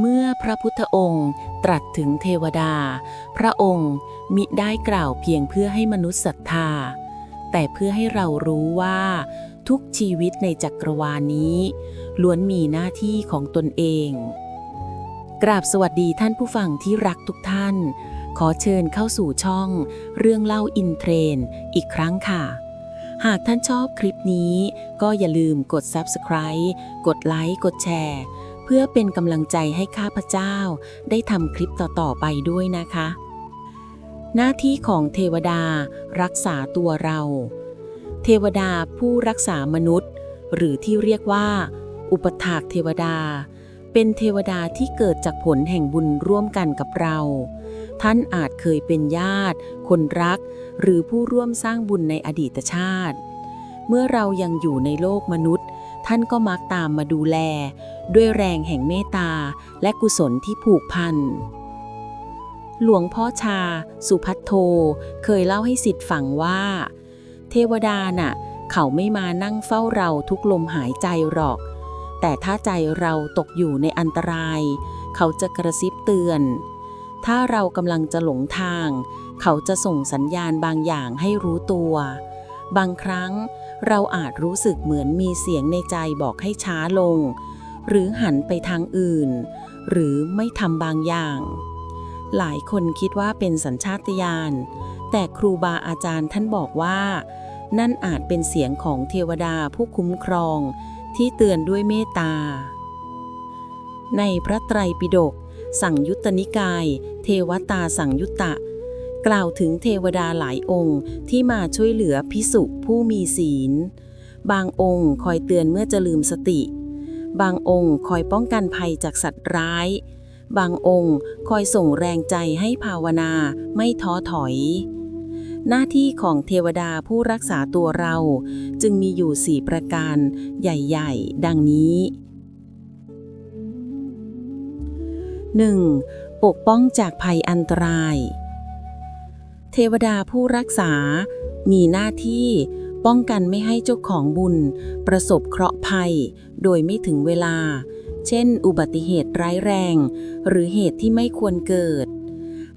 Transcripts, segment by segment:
เมื่อพระพุทธองค์ตรัสถึงเทวดา พระองค์มิได้กล่าวเพียงเพื่อให้มนุษย์ศรัทธา แต่เพื่อให้เรารู้ว่า ทุกชีวิตในจักรวาลนี้ ล้วนมีหน้าที่ของตนเอง กราบสวัสดีท่านผู้ฟังที่รักทุกท่าน ขอเชิญเข้าสู่ช่อง เรื่องเล่าอินเทรนอีกครั้งค่ะ หากท่านชอบคลิปนี้ ก็อย่าลืมกด Subscribe กดไลค์กดแชร์ เพื่อเป็นกำลังใจให้ข้าพเจ้า ได้ทำคลิปต่อๆไปด้วยนะคะ หน้าที่ของเทวดารักษาตัวเรา เทวดาผู้รักษามนุษย์ หรือที่เรียกว่า อุปถากเทวดา เป็นเทวดาที่เกิดจากผลแห่งบุญร่วมกันกับเรา ท่านอาจเคยเป็นญาติ คนรัก หรือผู้ร่วมสร้างบุญในอดีตชาติ เมื่อเรายังอยู่ในโลกมนุษย์ ท่านก็มักตามมาดูแล ด้วยแรงแห่งเมตตาและกุศลที่ผูกพัน หลวงพ่อชา สุพัทโท เคยเล่าให้สิทธิ์ฟังว่า เทวดาน่ะ เขาไม่มานั่งเฝ้าเราทุกลมหายใจหรอก แต่ถ้าใจเราตกอยู่ในอันตราย เขาจะกระซิบเตือน ถ้าเรากำลังจะหลงทาง เขาจะส่งสัญญาณบางอย่างให้รู้ตัว บางครั้งเราอาจรู้สึกเหมือนมีเสียงในใจบอกให้ช้าลง หรือหันไปทางอื่น หรือไม่ทำบางอย่าง หลายคนคิดว่าเป็นสัญชาตญาณ แต่ครูบาอาจารย์ท่านบอกว่า นั่นอาจเป็นเสียงของเทวดาผู้คุ้มครองที่เตือนด้วยเมตตา ในพระไตรปิฎกสั่งยุตตนิกาย เทวตาสั่งยุตตะ กล่าวถึงเทวดาหลายองค์ที่มาช่วยเหลือพิสุผู้มีศีล บางองค์คอยเตือนเมื่อจะลืมสติ บางองค์คอยป้องกันภัยจากสัตว์ร้าย บางองค์คอยส่งแรงใจให้ภาวนาไม่ท้อถอย หน้าที่ของเทวดาผู้รักษาตัวเราจึงมีอยู่สี่ประการใหญ่ๆ ดังนี้ 1. ปกป้องจากภัยอันตราย เทวดาผู้รักษา มีหน้าที่ป้องกันไม่ให้เจ้าของบุญ ประสบเคราะห์ภัย โดยไม่ถึงเวลา เช่น อุบัติเหตุร้ายแรง หรือเหตุที่ไม่ควรเกิด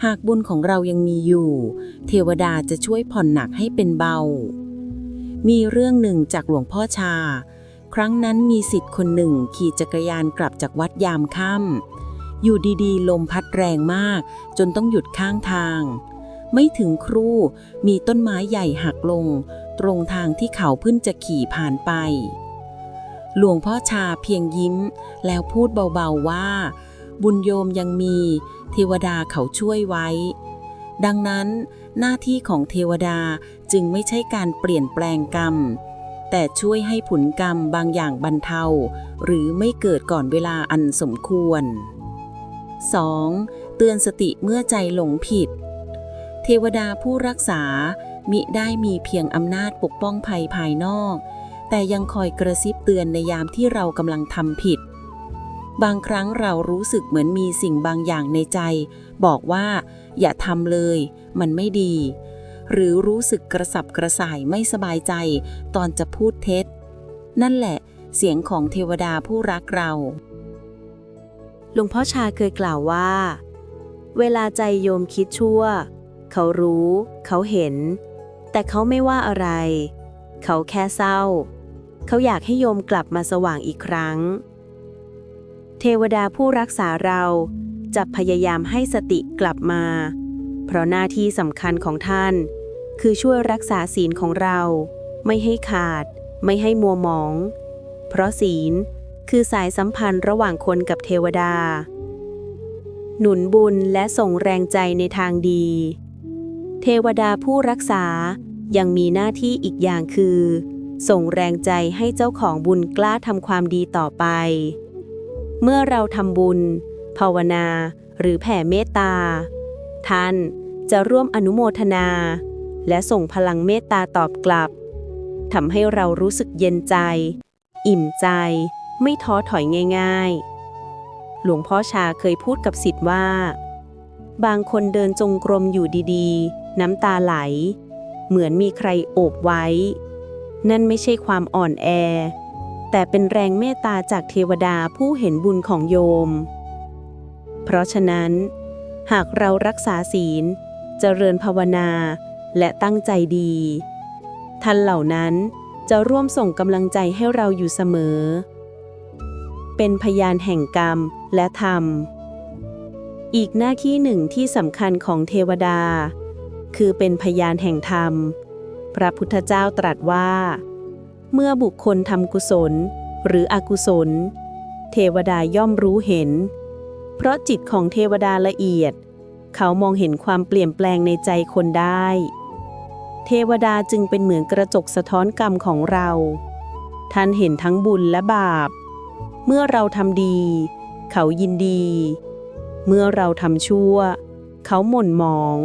หากบุญของเรายังมีอยู่ เทวดาจะช่วยผ่อนหนักให้เป็นเบา มีเรื่องหนึ่งจากหลวงพ่อชา ครั้งนั้นมีสิทธิ์คนหนึ่งขี่จักรยานกลับจากวัดยามค่ำอยู่ดีๆ ลมพัดแรงมาก จนต้องหยุดข้างทางไม่ถึงครู่มีต้นไม้ใหญ่หักลง ตรงทางที่เขาเพิ่งจะขี่ผ่านไป หลวงพ่อชาเพียงยิ้ม แล้วพูดเบาๆว่า บุญโยมยังมี เทวดาเขาช่วยไว้ ดังนั้นหน้าที่ของเทวดาจึงไม่ใช่การเปลี่ยนแปลงกรรม แต่ช่วยให้ผลกรรมบางอย่างบรรเทา หรือไม่เกิดก่อนเวลาอันสมควร 2. เตือนสติเมื่อใจหลงผิด เทวดาผู้รักษามิได้มีเพียงอำนาจปกป้องภัยภายนอก แต่ยังคอยกระซิบเตือนในยามที่เรากำลังทำผิด บางครั้งเรารู้สึกเหมือนมีสิ่งบางอย่างในใจ บอกว่า อย่าทำเลย มันไม่ดี หรือรู้สึกกระสับกระส่ายไม่สบายใจ ตอนจะพูดเท็จ นั่นแหละ เสียงของเทวดาผู้รักเราหลวงพ่อชาเคยกล่าวว่า เวลาใจโยมคิดชั่ว เขารู้ เขาเห็น แต่เขาไม่ว่าอะไร เขาแค่เศร้า เขาอยากให้โยมกลับมาสว่างอีกครั้ง เทวดาผู้รักษาเราจะพยายามให้สติกลับมา เพราะหน้าที่สำคัญของท่าน คือช่วยรักษาศีลของเรา ไม่ให้ขาด ไม่ให้มัวหมอง เพราะศีลคือสายสัมพันธ์ระหว่างคนกับเทวดา หนุนบุญและส่งแรงใจในทางดี เทวดาผู้รักษายังมีหน้าที่อีกอย่างคือ ส่งแรงใจให้เจ้าของบุญกล้าทำความดีต่อไป เมื่อเราทำบุญ ภาวนา หรือแผ่เมตตา ท่านจะร่วมอนุโมทนา และส่งพลังเมตตาตอบกลับทำให้เรารู้สึกเย็นใจ อิ่มใจ ไม่ท้อถอยง่าย ๆ หลวงพ่อชาเคยพูดกับสิทธิ์ว่า บางคนเดินจงกรมอยู่ดีๆ น้ำตาไหล เหมือนมีใครโอบไว้ นั่นไม่ใช่ความอ่อนแอ แต่เป็นแรงเมตตาจากเทวดาผู้เห็นบุญของโยม เพราะฉะนั้น หากเรารักษาศีล เจริญภาวนา และตั้งใจดี ท่านเหล่านั้นจะร่วมส่งกำลังใจให้เราอยู่เสมอ เป็นพยานแห่งกรรมและธรรม อีกหน้าที่หนึ่งที่สำคัญของเทวดา คือเป็นพยานแห่งธรรม พระพุทธเจ้าตรัสว่า เมื่อบุคคลทำกุศล หรืออกุศล เทวดาย่อมรู้เห็น เพราะจิตของเทวดาละเอียด เขามองเห็นความเปลี่ยนแปลงในใจคนได้ เทวดาจึงเป็นเหมือนกระจกสะท้อนกรรมของเรา ท่านเห็นทั้งบุญและบาป เมื่อเราทำดี เขายินดี เมื่อเราทำชั่ว เขาหม่นหมอง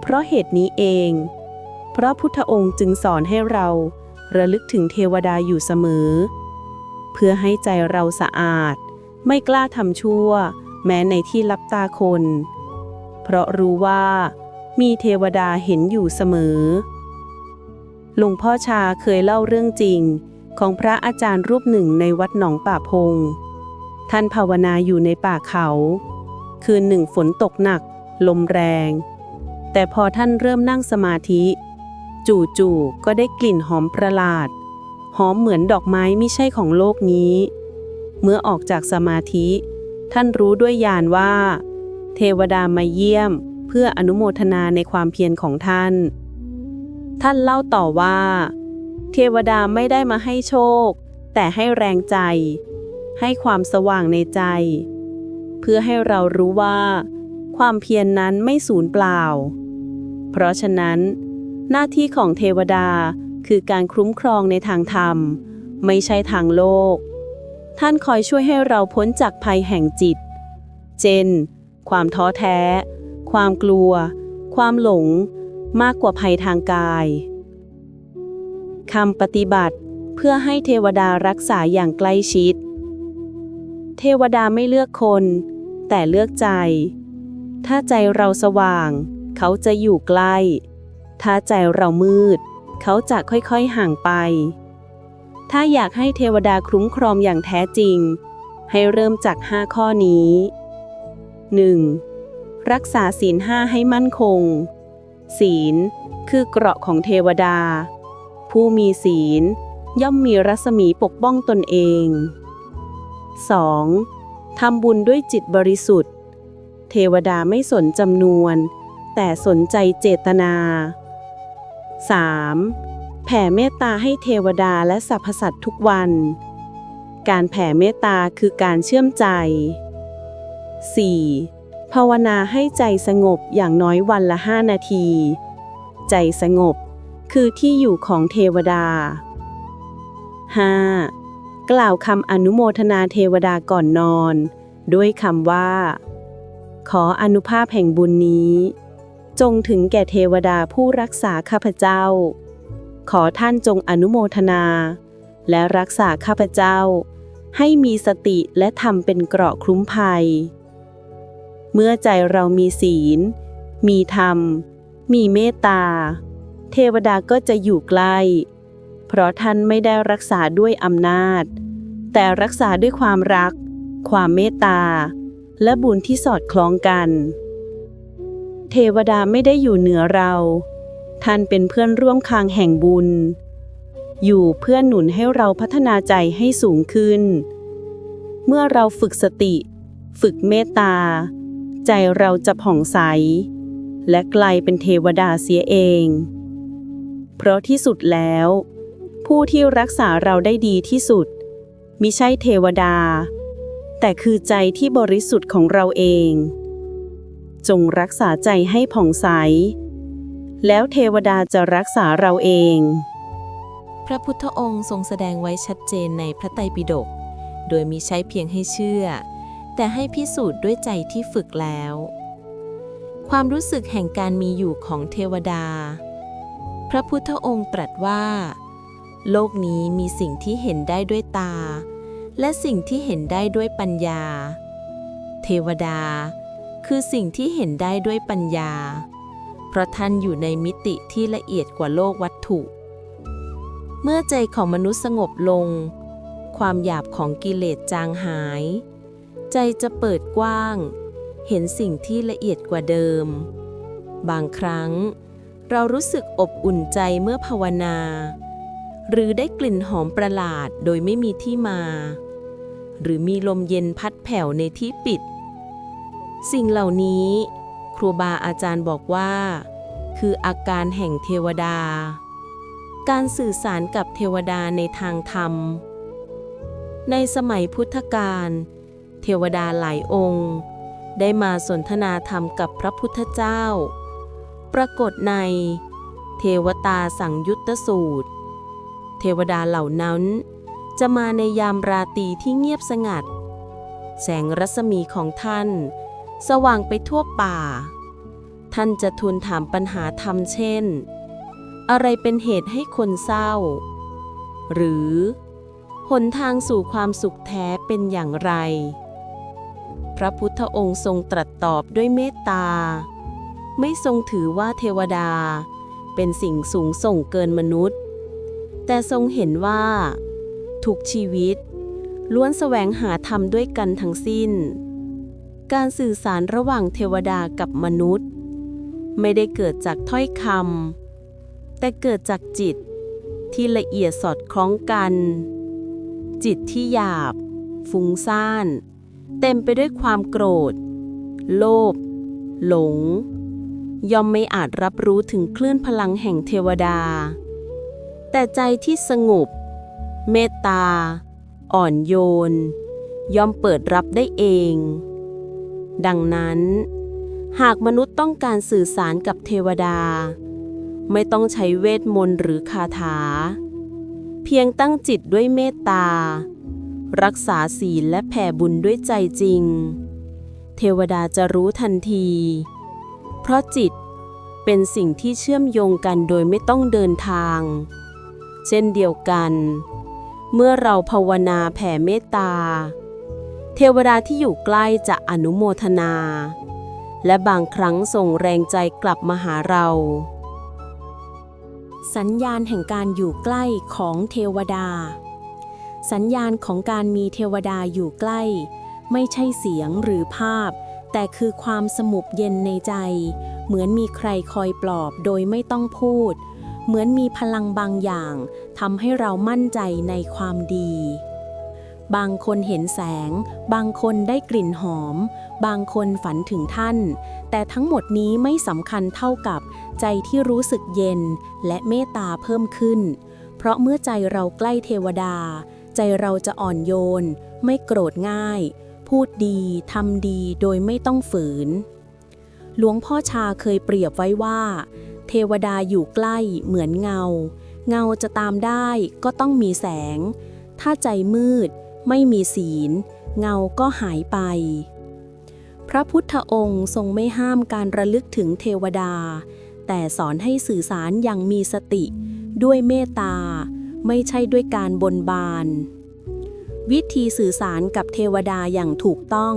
เพราะเหตุนี้เอง พระพุทธองค์จึงสอนให้เราระลึกถึงเทวดาอยู่เสมอ เพื่อให้ใจเราสะอาด ไม่กล้าทำชั่ว แม้ในที่ลับตาคน เพราะรู้ว่า มีเทวดาเห็นอยู่เสมอ หลวงพ่อชาเคยเล่าเรื่องจริง ของพระอาจารย์รูปหนึ่งในวัดหนองป่าพง ท่านภาวนาอยู่ในป่าเขา คืนหนึ่งฝนตกหนัก ลมแรง แต่พอท่านเริ่มนั่งสมาธิ จู่ๆก็ได้กลิ่นหอมประหลาด หอมเหมือนดอกไม้ไม่ใช่ของโลกนี้ เมื่อออกจากสมาธิ ท่านรู้ด้วยญาณว่า เทวดามาเยี่ยม เพื่ออนุโมทนาในความเพียรของท่าน ท่านเล่าต่อว่า เทวดาไม่ได้มาให้โชค แต่ให้แรงใจ ให้ความสว่างในใจ เพื่อให้เรารู้ว่า ความเพียรนนั้นไม่สูญเปล่า เพราะฉะนั้น หน้าที่ของเทวดาคือการคุ้มครองในทางธรรม ไม่ใช่ทางโลก ท่านคอยช่วยให้เราพ้นจากภัยแห่งจิตเช่นความท้อแท้ ความกลัว ความหลง มากกว่าภัยทางกายคำปฏิบัติเพื่อให้เทวดารักษาอย่างใกล้ชิด เทวดาไม่เลือกคน แต่เลือกใจ ถ้าใจเราสว่าง เขาจะอยู่ใกล้ ถ้าใจเรามืด เขาจะค่อยๆห่างไป ถ้าอยากให้เทวดาคุ้มครองอย่างแท้จริง ให้เริ่มจาก5ข้อนี้ 1. รักษาศีลห้าให้มั่นคง ศีล คือเกราะของเทวดา ผู้มีศีล ย่อมมีรัศมีปกป้องตนเอง 2. ทำบุญด้วยจิตบริสุทธิ์ เทวดาไม่สนจำนวน แต่สนใจเจตนา 3. แผ่เมตตาให้เทวดาและสรรพสัตว์ทุกวัน การแผ่เมตตาคือการเชื่อมใจ 4. ภาวนาให้ใจสงบอย่างน้อยวันละ 5 นาที ใจสงบคือที่อยู่ของเทวดา 5. กล่าวคำอนุโมทนาเทวดาก่อนนอน ด้วยคำว่า ขออนุภาพแห่งบุญนี้ จงถึงแก่เทวดาผู้รักษาข้าพเจ้า ขอท่านจงอนุโมทนา และรักษาข้าพเจ้า ให้มีสติและธรรมเป็นเกราะคลุ้มภัย เมื่อใจเรามีศีล มีธรรม มีเมตตา เทวดาก็จะอยู่ใกล้ เพราะท่านไม่ได้รักษาด้วยอำนาจ แต่รักษาด้วยความรัก ความเมตตา และบุญที่สอดคล้องกัน เทวดาไม่ได้อยู่เหนือเรา ท่านเป็นเพื่อนร่วมคางแห่งบุญ อยู่เพื่อหนุนให้เราพัฒนาใจให้สูงขึ้น เมื่อเราฝึกสติ ฝึกเมตตา ใจเราจะผ่องใส และกลายเป็นเทวดาเสียเอง เพราะที่สุดแล้ว ผู้ที่รักษาเราได้ดีที่สุดมิใช่เทวดา แต่คือใจที่บริสุทธิ์ของเราเอง จงรักษาใจให้ผ่องใส แล้วเทวดาจะรักษาเราเอง พระพุทธองค์ทรงแสดงไว้ชัดเจนในพระไตรปิฎก โดยมีใช้เพียงให้เชื่อ แต่ให้พิสูจน์ด้วยใจที่ฝึกแล้ว ความรู้สึกแห่งการมีอยู่ของเทวดา พระพุทธองค์ตรัสว่า โลกนี้มีสิ่งที่เห็นได้ด้วยตา และสิ่งที่เห็นได้ด้วยปัญญา เทวดา คือสิ่งที่เห็นได้ด้วยปัญญา เพราะท่านอยู่ในมิติที่ละเอียดกว่าโลกวัตถุ เมื่อใจของมนุษย์สงบลง ความหยาบของกิเลสจางหาย ใจจะเปิดกว้าง เห็นสิ่งที่ละเอียดกว่าเดิม บางครั้ง เรารู้สึกอบอุ่นใจเมื่อภาวนา หรือได้กลิ่นหอมประหลาดโดยไม่มีที่มา หรือมีลมเย็นพัดแผ่วในที่ปิด สิ่งเหล่านี้ ครูบาอาจารย์บอกว่า คืออาการแห่งเทวดา การสื่อสารกับเทวดาในทางธรรม ในสมัยพุทธกาลเทวดาหลายองค์ ได้มาสนทนาธรรมกับพระพุทธเจ้า ปรากฏใน เทวตาสังยุตตสูตร เทวดาเหล่านั้นจะมาในยามราตรีที่เงียบสงัด แสงรัศมีของท่าน สว่างไปทั่วป่า ท่านจะทูลถามปัญหาธรรมเช่น อะไรเป็นเหตุให้คนเศร้า หรือหนทางสู่ความสุขแท้เป็นอย่างไร พระพุทธองค์ทรงตรัสตอบด้วยเมตตา ไม่ทรงถือว่าเทวดา เป็นสิ่งสูงส่งเกินมนุษย์ แต่ทรงเห็นว่า ทุกชีวิต ล้วนแสวงหาธรรมด้วยกันทั้งสิ้น การสื่อสารระหว่างเทวดากับมนุษย์ ไม่ได้เกิดจากถ้อยคำแต่เกิดจากจิต ที่ละเอียดสอดคล้องกัน จิตที่หยาบ ฟุ้งซ่าน เต็มไปด้วยความโกรธ โลภหลง ย่อมไม่อาจรับรู้ถึงคลื่นพลังแห่งเทวดา แต่ใจที่สงบ เมตตา อ่อนโยน ย่อมเปิดรับได้เอง ดังนั้น หากมนุษย์ต้องการสื่อสารกับเทวดา ไม่ต้องใช้เวทมนต์หรือคาถา เพียงตั้งจิตด้วยเมตตา รักษาศีลและแผ่บุญด้วยใจจริง เทวดาจะรู้ทันที เพราะจิตเป็นสิ่งที่เชื่อมโยงกันโดยไม่ต้องเดินทาง เช่นเดียวกัน เมื่อเราภาวนาแผ่เมตตา เทวดาที่อยู่ใกล้จะอนุโมทนา และบางครั้งส่งแรงใจกลับมาหาเรา สัญญาณแห่งการอยู่ใกล้ของเทวดา สัญญาณของการมีเทวดาอยู่ใกล้ ไม่ใช่เสียงหรือภาพ แต่คือความสงบเย็นในใจ เหมือนมีใครคอยปลอบโดยไม่ต้องพูด เหมือนมีพลังบางอย่างทำให้เรามั่นใจในความดี บางคนเห็นแสง บางคนได้กลิ่นหอม บางคนฝันถึงท่าน แต่ทั้งหมดนี้ไม่สำคัญเท่ากับใจที่รู้สึกเย็นและเมตตาเพิ่มขึ้น เพราะเมื่อใจเราใกล้เทวดา ใจเราจะอ่อนโยน ไม่โกรธง่าย พูดดีทำดีโดยไม่ต้องฝืน หลวงพ่อชาเคยเปรียบไว้ว่า เทวดาอยู่ใกล้เหมือนเงา เงาจะตามได้ก็ต้องมีแสง ถ้าใจมืด ไม่มีศีล เงาก็หายไป พระพุทธองค์ทรงไม่ห้ามการระลึกถึงเทวดา แต่สอนให้สื่อสารอย่างมีสติ ด้วยเมตตา ไม่ใช่ด้วยการบนบาน วิธีสื่อสารกับเทวดาอย่างถูกต้อง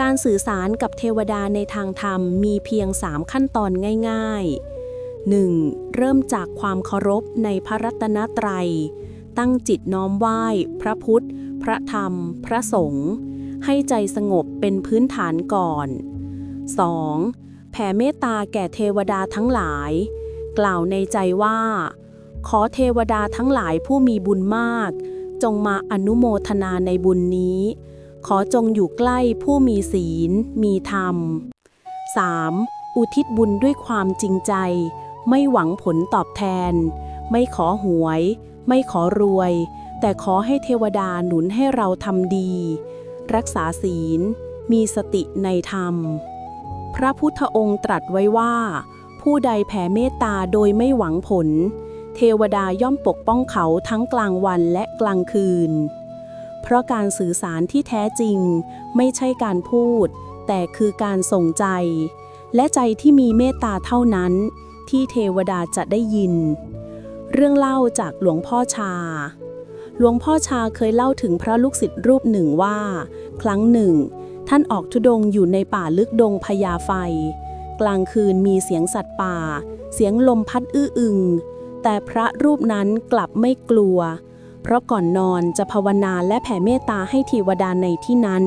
การสื่อสารกับเทวดาในทางธรรมมีเพียงสามขั้นตอนง่ายๆ 1. เริ่มจากความเคารพในพระรัตนตรัย ตั้งจิตน้อมไหว้ พระพุทธ พระธรรม พระสงฆ์ให้ใจสงบเป็นพื้นฐานก่อน 2. แผ่เมตตาแก่เทวดาทั้งหลาย กล่าวในใจว่า ขอเทวดาทั้งหลายผู้มีบุญมาก จงมาอนุโมทนาในบุญนี้ ขอจงอยู่ใกล้ผู้มีศีล มีธรรม 3. อุทิศบุญด้วยความจริงใจ ไม่หวังผลตอบแทน ไม่ขอหวย ไม่ขอรวย แต่ขอให้เทวดาหนุนให้เราทำดี รักษาศีล มีสติในธรรม พระพุทธองค์ตรัสไว้ว่า ผู้ใดแผ่เมตตาโดยไม่หวังผล เทวดาย่อมปกป้องเขาทั้งกลางวันและกลางคืน เพราะการสื่อสารที่แท้จริง ไม่ใช่การพูด แต่คือการส่งใจ และใจที่มีเมตตาเท่านั้น ที่เทวดาจะได้ยิน เรื่องเล่าจากหลวงพ่อชา หลวงพ่อชาเคยเล่าถึงพระลูกศิษย์รูปหนึ่งว่า ครั้งหนึ่ง ท่านออกทุดงอยู่ในป่าลึกดงพญาไฟ กลางคืนมีเสียงสัตว์ป่า เสียงลมพัดอื้ออึง แต่พระรูปนั้นกลับไม่กลัว เพราะก่อนนอนจะภาวนาและแผ่เมตตาให้เทวดาในที่นั้น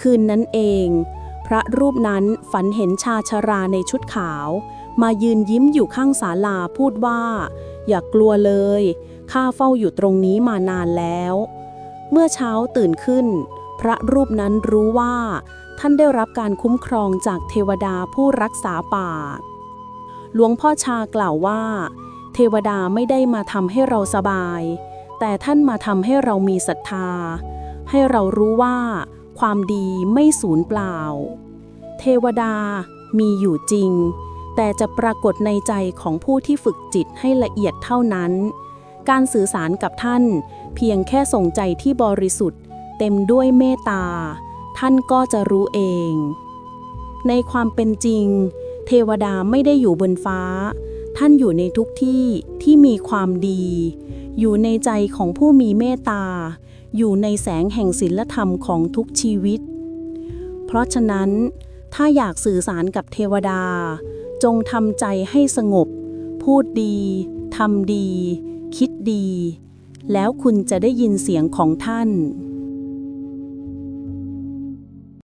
คืนนั้นเอง พระรูปนั้นฝันเห็นชาชราในชุดขาว มายืนยิ้มอยู่ข้างศาลาพูดว่า อย่ากลัวเลย ข้าเฝ้าอยู่ตรงนี้มานานแล้ว เมื่อเช้าตื่นขึ้น พระรูปนั้นรู้ว่า ท่านได้รับการคุ้มครองจากเทวดาผู้รักษาป่า หลวงพ่อชากล่าวว่า เทวดาไม่ได้มาทำให้เราสบาย แต่ท่านมาทำให้เรามีศรัทธา ให้เรารู้ว่า ความดีไม่สูญเปล่า เทวดามีอยู่จริง แต่จะปรากฏในใจของผู้ที่ฝึกจิตให้ละเอียดเท่านั้น การสื่อสารกับท่าน เพียงแค่ส่งใจที่บริสุทธิ์ เต็มด้วยเมตตา ท่านก็จะรู้เอง ในความเป็นจริง เทวดาไม่ได้อยู่บนฟ้า ท่านอยู่ในทุกที่ที่มีความดี อยู่ในใจของผู้มีเมตตา อยู่ในแสงแห่งศีลธรรมของทุกชีวิต เพราะฉะนั้น ถ้าอยากสื่อสารกับเทวดา จงทำใจให้สงบ พูดดีทำดี คิดดี แล้วคุณจะได้ยินเสียงของท่าน